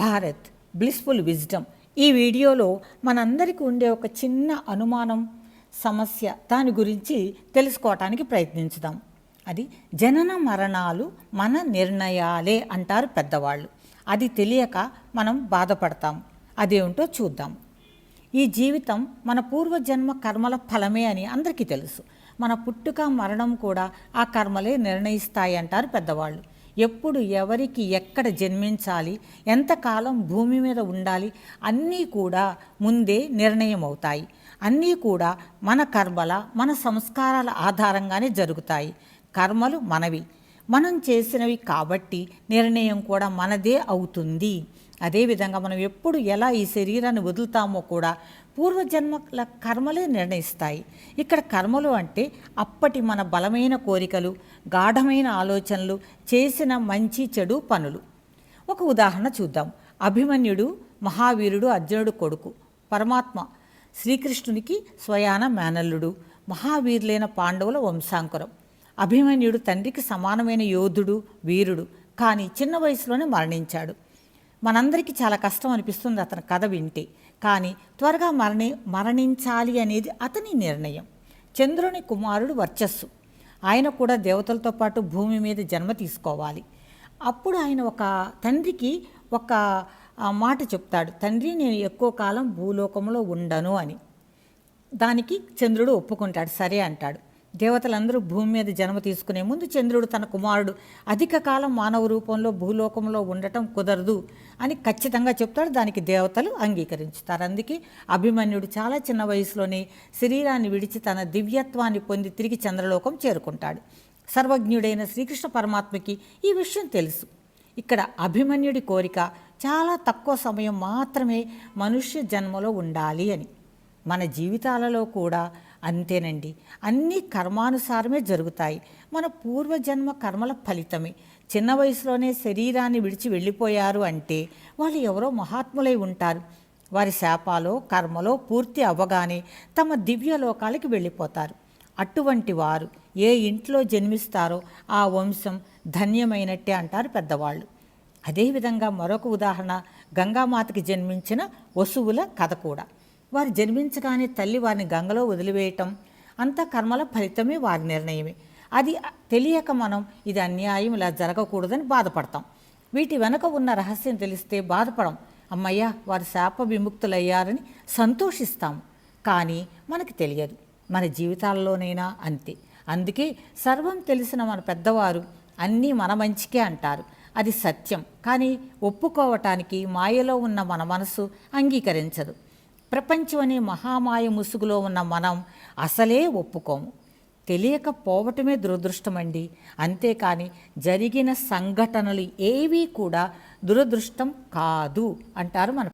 Bharat blissful wisdom ఈ వీడియోలో మనందరికీ ఉండే ఒక చిన్న అనుమానం సమస్య దాని గురించి తెలుసుకోవటానికి ప్రయత్నించుదాం. అది జనన మరణాలు మన నిర్ణయాలే అంటారు పెద్దవాళ్ళు. అది తెలియక మనం బాధపడతాం. అదేమిటో చూద్దాం. ఈ జీవితం మన పూర్వజన్మ కర్మల ఫలమే అని అందరికీ తెలుసు. మన పుట్టుక మరణం కూడా ఆ కర్మలే నిర్ణయిస్తాయి అంటారు పెద్దవాళ్ళు. ఎప్పుడు ఎవరికి ఎక్కడ జన్మించాలి ఎంతకాలం భూమి మీద ఉండాలి అన్నీ కూడా ముందే నిర్ణయం అవుతాయి అన్నీ కూడా మన కర్మల మన సంస్కారాల ఆధారంగానే జరుగుతాయి. కర్మలు మనవి. మనం చేసినవి కాబట్టి నిర్ణయం కూడా మనదే అవుతుంది. అదేవిధంగా మనం ఎప్పుడు ఎలా ఈ శరీరాన్ని వదులుతామో కూడా పూర్వజన్మల కర్మలే నిర్ణయిస్తాయి. ఇక్కడ కర్మలు అంటే అప్పటి మన బలమైన కోరికలు గాఢమైన ఆలోచనలు చేసిన మంచి చెడు పనులు. ఒక ఉదాహరణ చూద్దాం. అభిమన్యుడు మహావీరుడు అర్జునుడు కొడుకు పరమాత్మ శ్రీకృష్ణునికి స్వయాన మేనల్లుడు మహావీరులైన పాండవుల వంశాంకురం. అభిమన్యుడు తండ్రికి సమానమైన యోధుడు వీరుడు కానీ చిన్న వయసులోనే మరణించాడు. మనందరికీ చాలా కష్టం అనిపిస్తుంది అతని కథ వింటే. కానీ త్వరగా మరణి మరణించాలి అనేది అతని నిర్ణయం. చంద్రుని కుమారుడు వర్చస్సు. ఆయన కూడా దేవతలతో పాటు భూమి మీద జన్మ తీసుకోవాలి. అప్పుడు ఆయన ఒక తండ్రికి ఒక మాట చెప్తాడు. తండ్రి నేను ఎక్కువ కాలం భూలోకంలో ఉండను అని. దానికి చంద్రుడు ఒప్పుకుంటాడు. సరే అంటాడు. దేవతలందరూ భూమి మీద జన్మ తీసుకునే ముందు చంద్రుడు తన కుమారుడు అధిక కాలం మానవ రూపంలో భూలోకంలో ఉండటం కుదరదు అని ఖచ్చితంగా చెప్తాడు. దానికి దేవతలు అంగీకరించుతారు. అందుకే అభిమన్యుడు చాలా చిన్న వయసులోనే శరీరాన్ని విడిచి తన దివ్యత్వాన్ని పొంది తిరిగి చంద్రలోకం చేరుకుంటాడు. సర్వజ్ఞుడైన శ్రీకృష్ణ పరమాత్మకి ఈ విషయం తెలుసు. ఇక్కడ అభిమన్యుడి కోరిక చాలా తక్కువ సమయం మాత్రమే మనుష్య జన్మలో ఉండాలి అని. మన జీవితాలలో కూడా అంతేనండి. అన్నీ కర్మానుసారమే జరుగుతాయి. మన పూర్వజన్మ కర్మల ఫలితమే. చిన్న వయసులోనే శరీరాన్ని విడిచి వెళ్ళిపోయారు అంటే వాళ్ళు ఎవరో మహాత్ములై ఉంటారు. వారి శాపాలో కర్మలో పూర్తి అవ్వగానే తమ దివ్యలోకాలకి వెళ్ళిపోతారు. అటువంటి వారు ఏ ఇంట్లో జన్మిస్తారో ఆ వంశం ధన్యమైనట్టే అంటారు పెద్దవాళ్ళు. అదేవిధంగా మరొక ఉదాహరణ గంగామాతకి జన్మించిన వసువుల కథ కూడా. వారు జన్మించగానే తల్లి వారిని గంగలో వదిలివేయటం అంతా కర్మల ఫలితమే వారి నిర్ణయమే. అది తెలియక మనం ఇది అన్యాయం ఇలా జరగకూడదని బాధపడతాం. వీటి వెనక ఉన్న రహస్యం తెలిస్తే బాధపడం అమ్మయ్య వారు శాప విముక్తులయ్యారని సంతోషిస్తాం. కానీ మనకి తెలియదు. మన జీవితాల్లోనైనా అంతే. అందుకే సర్వం తెలిసిన మన పెద్దవారు అన్నీ మన మంచికే అంటారు. అది సత్యం. కానీ ఒప్పుకోవటానికి మాయలో ఉన్న మన మనసు అంగీకరించదు. ప్రపంచం అనే మహామాయ ముసుగులో ఉన్న మనం అసలే ఒప్పుకోము. తెలియకపోవటమే దురదృష్టమండి. అంతేకాని జరిగిన సంఘటనలు ఏవీ కూడా దురదృష్టం కాదు అంటారు మన